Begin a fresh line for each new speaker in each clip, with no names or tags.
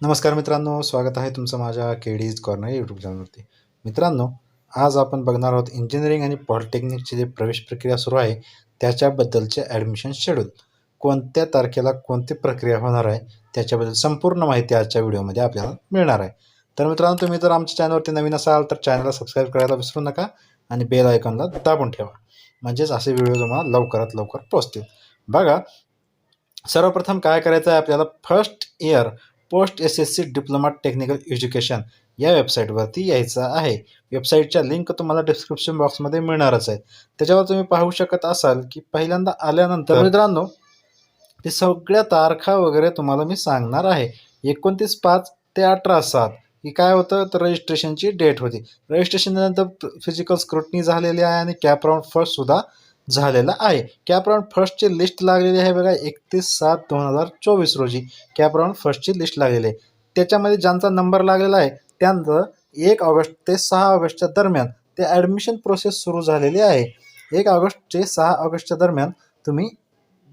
नमस्कार मित्रांनो स्वागत आहे तुमचं माझ्या के डीज कॉर्नर यूट्यूब चॅनलवरती मित्रांनो आज आपण बघणार आहोत इंजिनिअरिंग आणि पॉलिटेक्निकची जे प्रवेश प्रक्रिया सुरू आहे त्याच्याबद्दलचे ॲडमिशन शेड्यूल कोणत्या तारखेला कोणती प्रक्रिया होणार आहे त्याच्याबद्दल संपूर्ण माहिती आजच्या व्हिडिओमध्ये आपल्याला मिळणार आहे. तर मित्रांनो तुम्ही जर आमच्या चॅनलवरती नवीन असाल तर चॅनलला सबस्क्राईब करायला विसरू नका आणि बेल आयकॉनला दाबून ठेवा. म्हणजेच असे व्हिडिओ तुम्हाला लवकरात लवकर पोचतील बघा सर्वप्रथम काय करायचं आहे आपल्याला? First year post S S C diploma technical education या वेबसाईटवरती यायचं आहे. वेबसाईटच्या लिंक तुम्हाला डिस्क्रिप्शन बॉक्समध्ये मिळणारच आहे. त्याच्यावर तुम्ही पाहू शकत असाल की पहिल्यांदा आल्यानंतर मित्रांनो ते सगळ्या तारखा वगैरे तुम्हाला मी सांगणार आहे. एकोणतीस पाच ते अठरा सात ही काय होतं? तर रजिस्ट्रेशनची डेट होती. रजिस्ट्रेशननंतर फिजिकल स्क्रुटनी झालेली आहे आणि कॅप राऊंड फर्स्टसुद्धा झालेला आहे. कॅपराऊंड फर्स्टची लिस्ट लागलेली आहे बघा एकतीस सात दोन हजार चोवीस रोजी. कॅपराऊंड फर्स्टची लिस्ट लागलेली आहे. त्याच्यामध्ये ज्यांचा नंबर लागलेला आहे त्यांचं एक ऑगस्ट ते सहा ऑगस्टच्या दरम्यान ते ॲडमिशन प्रोसेस सुरू झालेली आहे. एक ऑगस्ट ते सहा ऑगस्टच्या दरम्यान तुम्ही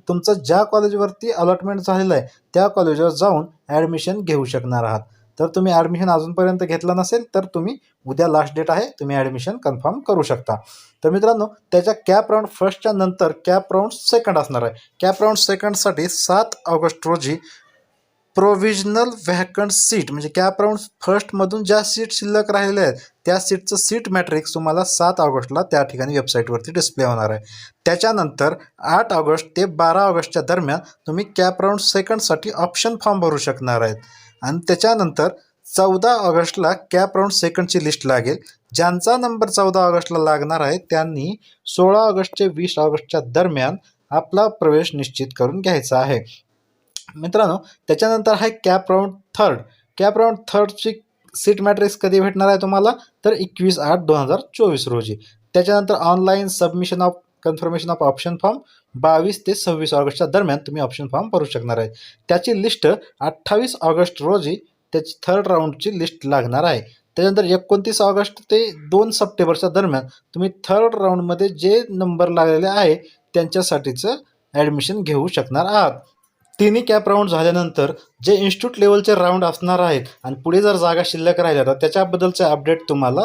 तुमचं ज्या कॉलेजवरती अलॉटमेंट झालेलं आहे त्या कॉलेजवर जाऊन ॲडमिशन घेऊ शकणार आहात. तर तुम्ही ॲडमिशन अजूनपर्यंत घेतलं नसेल तर तुम्ही उद्या लास्ट डेट आहे तुम्ही ॲडमिशन कन्फर्म करू शकता. तर मित्रांनो त्याच्या कॅप राऊंड फर्स्टच्या नंतर कॅप राऊंड सेकंड असणार आहे. कॅप राऊंड सेकंडसाठी सात ऑगस्ट रोजी प्रोव्हिजनल व्हॅकंट सीट म्हणजे कॅप राऊंड फर्स्टमधून ज्या सीट शिल्लक राहिलेल्या आहेत त्या सीटचं सीट मॅट्रिक्स तुम्हाला सात ऑगस्टला त्या ठिकाणी वेबसाईटवरती डिस्प्ले होणार आहे. त्याच्यानंतर आठ ऑगस्ट ते बारा ऑगस्टच्या दरम्यान तुम्ही कॅप राऊंड सेकंडसाठी ऑप्शन फॉर्म भरू शकणार आहेत. आणि त्याच्यानंतर चौदा ऑगस्टला कॅप राऊंड सेकंडची लिस्ट लागेल. ज्यांचा नंबर चौदा ऑगस्टला लागणार आहे त्यांनी सोळा ऑगस्ट ते वीस ऑगस्टच्या दरम्यान आपला प्रवेश निश्चित करून घ्यायचा आहे. मित्रांनो त्याच्यानंतर आहे CAP round third. CAP round थर्डची seat matrix कधी भेटणार आहे तुम्हाला? तर एकवीस आठ दोन हजार चोवीस रोजी. त्याच्यानंतर online submission of confirmation of option form बावीस ते सव्वीस ऑगस्टच्या दरम्यान तुम्ही ऑप्शन फॉर्म भरू शकणार आहे. त्याची लिस्ट अठ्ठावीस ऑगस्ट रोजी त्याची थर्ड राऊंडची लिस्ट लागणार आहे. त्याच्यानंतर एकोणतीस ऑगस्ट ते दोन सप्टेंबरच्या दरम्यान तुम्ही थर्ड राऊंडमध्ये जे नंबर लागलेले आहे त्यांच्यासाठीचं ॲडमिशन घेऊ शकणार आहात. तिन्ही कॅप राऊंड झाल्यानंतर जे इन्स्टिट्यूट लेवलचे राऊंड असणार आहेत आणि पुढे जर जागा शिल्लक राहिल्या तर त्याच्याबद्दलचे अपडेट तुम्हाला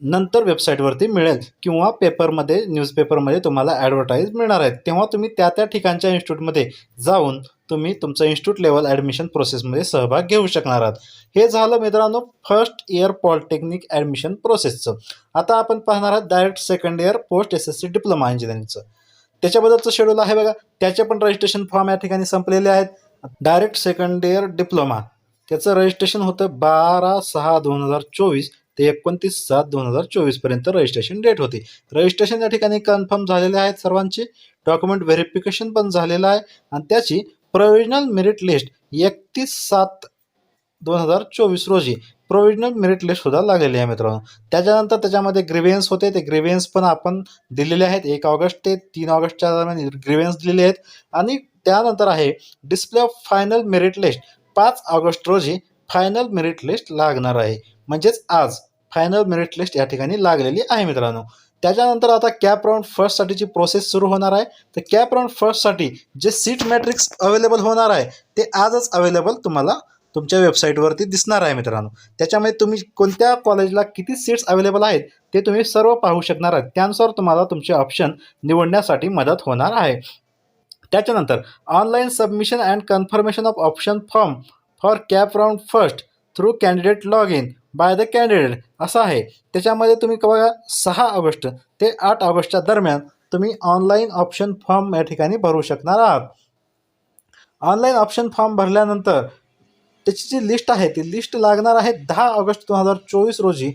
नंतर वेबसाईटवरती मिळेल किंवा पेपरमध्ये न्यूजपेपरमध्ये तुम्हाला ॲडव्हर्टाईज मिळणार आहेत. तेव्हा तुम्ही त्या त्या ठिकाणच्या इन्स्टिट्यूटमध्ये जाऊन तुम्ही तुमचं इन्स्टिट्यूट लेवल ॲडमिशन प्रोसेसमध्ये सहभाग घेऊ शकणार आहात. हे झालं मित्रांनो फर्स्ट इयर पॉलिटेक्निक ॲडमिशन प्रोसेसचं आता आपण पाहणार आहात direct second year post S S C diploma इंजिनिअरिंगचं त्याच्याबद्दलचं शेड्यूल आहे बघा. त्याचे पण रजिस्ट्रेशन फॉर्म या ठिकाणी संपलेले आहेत. डायरेक्ट सेकंड इयर डिप्लोमा त्याचं रजिस्ट्रेशन होतं बारा सहा दोन हजार चोवीस. ते एकोणतीस सात दोन हजार चोवीसपर्यंत रजिस्ट्रेशन डेट होती. रजिस्ट्रेशन या ठिकाणी कन्फर्म झालेले आहेत सर्वांचे. डॉक्युमेंट व्हेरिफिकेशन पण झालेलं आहे. आणि त्याची प्रोव्हिजनल मेरिट लिस्ट एकतीस सात दोन हजार चोवीस रोजी प्रोव्हिजनल मेरिट लिस्ट सुद्धा लागलेली आहे मित्रांनो. त्याच्यानंतर त्याच्यामध्ये ग्रिव्हियन्स होते. ते ग्रिव्हियन्स पण आपण दिलेले आहेत. एक ऑगस्ट ते तीन ऑगस्टच्या दरम्यान ग्रिव्हियन्स दिलेले आहेत. आणि त्यानंतर आहे display of final merit list पाच ऑगस्ट रोजी फायनल मेरिट लिस्ट लागणार आहे. म्हणजेच आज. फायनल मेरिट लिस्ट या ठिकाणी लागलेली आहे मित्रांनो. त्याच्यानंतर आता कॅप राऊंड फर्स्टसाठीची प्रोसेस सुरू होणार आहे. तर कॅप राऊंड फर्स्टसाठी जे सीट मॅट्रिक्स अवेलेबल होणार आहे ते आजच अवेलेबल तुम्हाला तुमच्या वेबसाईटवरती दिसणार आहे मित्रांनो. त्याच्यामध्ये तुम्ही कोणत्या कॉलेजला किती सीट्स अवेलेबल आहेत ते तुम्ही सर्व पाहू शकणार आहात. त्यानुसार तुम्हाला तुमचे ऑप्शन निवडण्यासाठी मदत होणार आहे. त्याच्यानंतर online submission and confirmation of option form for CAP round first through candidate log in by the candidate असं आहे. त्याच्यामध्ये तुम्ही बघा सहा ऑगस्ट ते आठ ऑगस्टच्या दरम्यान तुम्ही ऑनलाईन ऑप्शन फॉर्म या ठिकाणी भरू शकणार आहात. ऑनलाईन ऑप्शन फॉर्म भरल्यानंतर त्याची जी लिस्ट आहे ती लिस्ट लागणार आहे दहा ऑगस्ट दोन हजार चोवीस रोजी.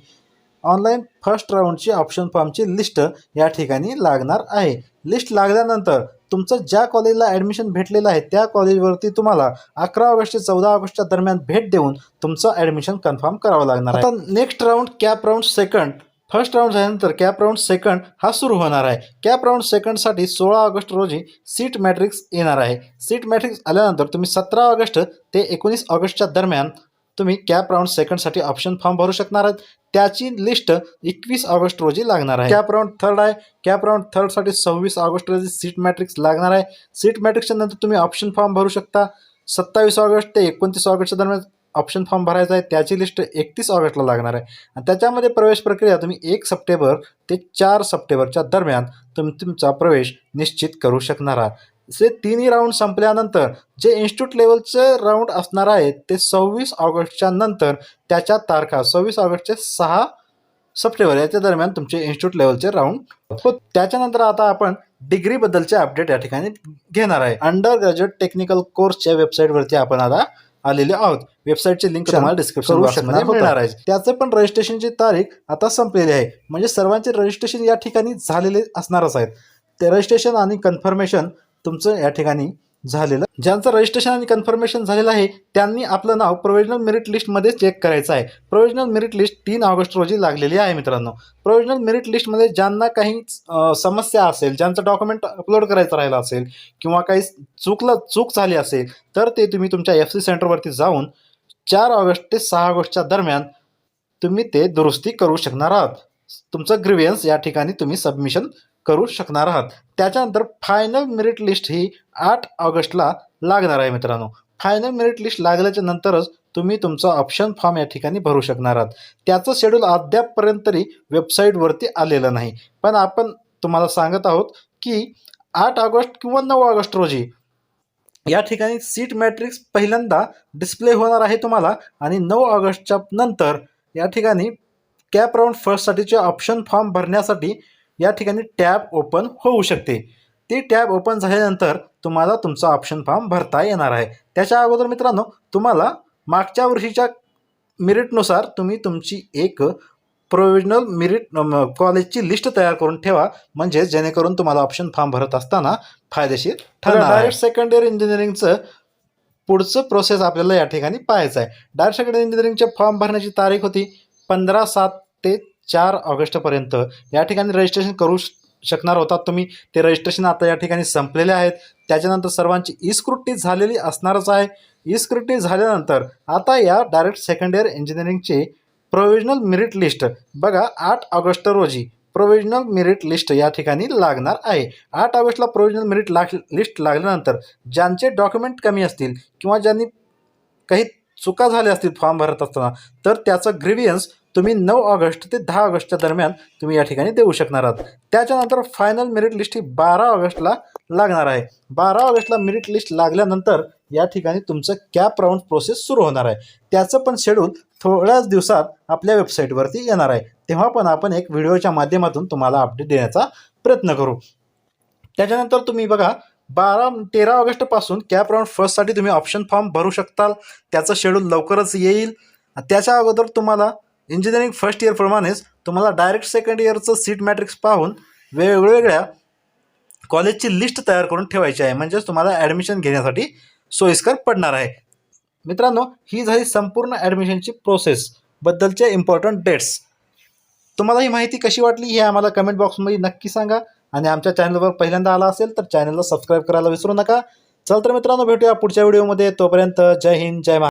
ऑनलाईन फर्स्ट राऊंडची ऑप्शन फॉर्मची लिस्ट या ठिकाणी लागणार आहे. लिस्ट लागल्यानंतर तुमचं ज्या कॉलेजला ॲडमिशन भेटलेलं आहे त्या कॉलेजवरती तुम्हाला अकरा ऑगस्ट ते चौदा ऑगस्टच्या दरम्यान भेट देऊन तुमचं ॲडमिशन कन्फर्म करावं लागणार आहे. आता next round CAP round second first round झाल्यानंतर कॅप राऊंड सेकंड हा सुरू होणार आहे. कॅप राऊंड सेकंडसाठी सोळा ऑगस्ट रोजी सीट मॅट्रिक्स येणार आहे. सीट मॅट्रिक्स आल्यानंतर तुम्ही सतरा ऑगस्ट ते एकोणीस ऑगस्टच्या दरम्यान तुम्ही कॅप राऊंड सेकंडसाठी ऑप्शन फॉर्म भरू शकणार आहात. त्याची लिस्ट एकवीस ऑगस्ट रोजी लागणार आहे. कॅप राऊंड थर्ड आहे. कॅप राऊंड थर्डसाठी सव्वीस ऑगस्ट रोजी सीट मॅट्रिक्स लागणार आहे. सीट मॅट्रिक्सच्या नंतर तुम्ही ऑप्शन फॉर्म भरू शकता. सत्तावीस ऑगस्ट ते एकोणतीस ऑगस्टच्या दरम्यान ऑप्शन फॉर्म भरायचा आहे. त्याची लिस्ट एकतीस ऑगस्टला लागणार आहे. आणि त्याच्यामध्ये प्रवेश प्रक्रिया तुम्ही एक सप्टेंबर ते चार सप्टेंबरच्या दरम्यान तुम्ही तुमचा प्रवेश निश्चित करू शकणार आहात. जे तिन्ही राऊंड संपल्यानंतर जे इन्स्टिट्यूट लेवलचे राऊंड असणार आहे ते सव्वीस ऑगस्टच्या नंतर त्याच्या तारखा सव्वीस ऑगस्टचे सहा सप्टेंबर याच्या दरम्यान तुमचे इन्स्टिट्यूट लेवलचे राऊंड हो त्याच्यानंतर आता आपण डिग्रीबद्दलचे अपडेट या ठिकाणी घेणार आहे. अंडर ग्रॅज्युएट टेक्निकल कोर्सच्या वेबसाईटवरती आपण आता आलेले आहोत. वेबसाईटची लिंक तुम्हाला डिस्क्रिप्शन बॉक्समध्ये मिळणार आहे. त्याचे पण रजिस्ट्रेशनची तारीख आता संपलेली आहे. म्हणजे सर्वांचे रजिस्ट्रेशन या ठिकाणी झालेले असणारच आहेत. ते रजिस्ट्रेशन आणि कन्फर्मेशन तुमचं या ठिकाणी झालेलं. ज्यांचं रजिस्ट्रेशन आणि कन्फर्मेशन झालेलं आहे त्यांनी आपलं नाव प्रोव्हिजनल मेरिट लिस्टमध्ये चेक करायचं आहे. प्रोव्हिजनल मेरिट लिस्ट तीन ऑगस्ट रोजी लागलेली आहे मित्रांनो. प्रोव्हिजनल मेरिट लिस्टमध्ये ज्यांना काही समस्या असेल ज्यांचं डॉक्युमेंट अपलोड करायचं राहिलं असेल किंवा काही चुकलं चूक झाली असेल तर ते तुम्ही तुमच्या एफ सी सेंटरवरती जाऊन चार ऑगस्ट ते सहा ऑगस्टच्या दरम्यान तुम्ही ते दुरुस्ती करू शकणार आहात. तुमचं ग्रिव्हियन्स या ठिकाणी तुम्ही सबमिशन करू शकणार आहात. त्याच्यानंतर फायनल मेरिट लिस्ट ही आठ ऑगस्टला लागणार आहे मित्रांनो. फायनल मेरिट लिस्ट लागल्याच्या नंतरच तुम्ही तुमचा ऑप्शन फॉर्म या ठिकाणी भरू शकणार आहात. त्याचं शेड्यूल अद्यापपर्यंत तरी वेबसाईटवरती आलेलं नाही. पण आपण तुम्हाला सांगत आहोत की आठ ऑगस्ट किंवा नऊ ऑगस्ट रोजी या ठिकाणी सीट मॅट्रिक्स पहिल्यांदा डिस्प्ले होणार आहे तुम्हाला आणि नऊ ऑगस्टच्या नंतर या ठिकाणी कॅप राऊंड फर्स्टसाठीचे ऑप्शन फॉर्म भरण्यासाठी या ठिकाणी टॅब ओपन होऊ शकते. ती टॅब ओपन झाल्यानंतर तुम्हाला तुमचा ऑप्शन फॉर्म भरता येणार आहे. त्याच्या अगोदर मित्रांनो तुम्हाला मागच्या वर्षीच्या मेरिटनुसार तुम्ही तुमची एक प्रोव्हिजनल मेरिट कॉलेजची लिस्ट तयार करून ठेवा. म्हणजे जेणेकरून तुम्हाला ऑप्शन फॉर्म भरत असताना फायदेशीर ठरणार डायरेक्ट सेकंड इयर इंजिनिअरिंगचं पुढचं प्रोसेस आपल्याला या ठिकाणी पाहायचं आहे. डायरेक्ट सेकंड इंजिनिअरिंगचे फॉर्म भरण्याची तारीख होती पंधरा सात ते चार ऑगस्टपर्यंत या ठिकाणी रजिस्ट्रेशन करू शकणार होतात तुम्ही. ते रजिस्ट्रेशन आता या ठिकाणी संपलेले आहेत. त्याच्यानंतर सर्वांची ई स्क्रुटी झालेली असणारच आहे. ई स्क्रुटी झाल्यानंतर आता या डायरेक्ट सेकंड इयर इंजिनिअरिंगचे प्रोव्हिजनल मेरिट लिस्ट बघा आठ ऑगस्ट रोजी प्रोव्हिजनल मेरिट लिस्ट या ठिकाणी लागणार आहे. आठ ऑगस्टला प्रोव्हिजनल मेरिट लाग लिस्ट लागल्यानंतर ज्यांचे डॉक्युमेंट कमी असतील किंवा ज्यांनी काही चुका झाल्या असतील फॉर्म भरत असताना तर त्याचं ग्रिव्हियन्स तुम्ही नऊ ऑगस्ट ते दहा ऑगस्टच्या दरम्यान तुम्ही या ठिकाणी देऊ शकणार आहात. त्याच्यानंतर फायनल मेरिट लिस्ट ही बारा ऑगस्टला लागणार आहे. बारा ऑगस्टला मेरिट लिस्ट लागल्यानंतर या ठिकाणी तुमचं कॅप राऊंड प्रोसेस सुरू होणार आहे. त्याचं पण शेड्यूल थोड्याच दिवसात आपल्या वेबसाईटवरती येणार आहे. तेव्हा पण आपण एक व्हिडिओच्या माध्यमातून तुम्हाला अपडेट देण्याचा प्रयत्न करू. त्याच्यानंतर तुम्ही बघा बारा तेरा ऑगस्टपासून कॅप राऊंड फर्स्टसाठी तुम्ही ऑप्शन फॉर्म भरू शकताल. त्याचं शेड्यूल लवकरच येईल. त्याच्या अगोदर तुम्हाला इंजिनिअरिंग फर्स्ट इयरप्रमाणेच तुम्हाला डायरेक्ट सेकंड इयरचं सीट मॅट्रिक्स पाहून वेगवेगळ्या कॉलेजची लिस्ट तयार करून ठेवायची आहे. म्हणजेच तुम्हाला ॲडमिशन घेण्यासाठी सोयीस्कर पडणार आहे. मित्रांनो ही झाली संपूर्ण ॲडमिशनची प्रोसेस बद्दलचे इम्पॉर्टंट डेट्स तुम्हाला ही माहिती कशी वाटली हे आम्हाला कमेंट बॉक्समध्ये नक्की सांगा. आणि आमच्या चॅनलवर पहिल्यांदा आला असेल तर चॅनलला सबस्क्राईब करायला विसरू नका. चल तर मित्रांनो भेटूया पुढच्या व्हिडिओमध्ये. तोपर्यंत जय हिंद जय महाराष्ट्र.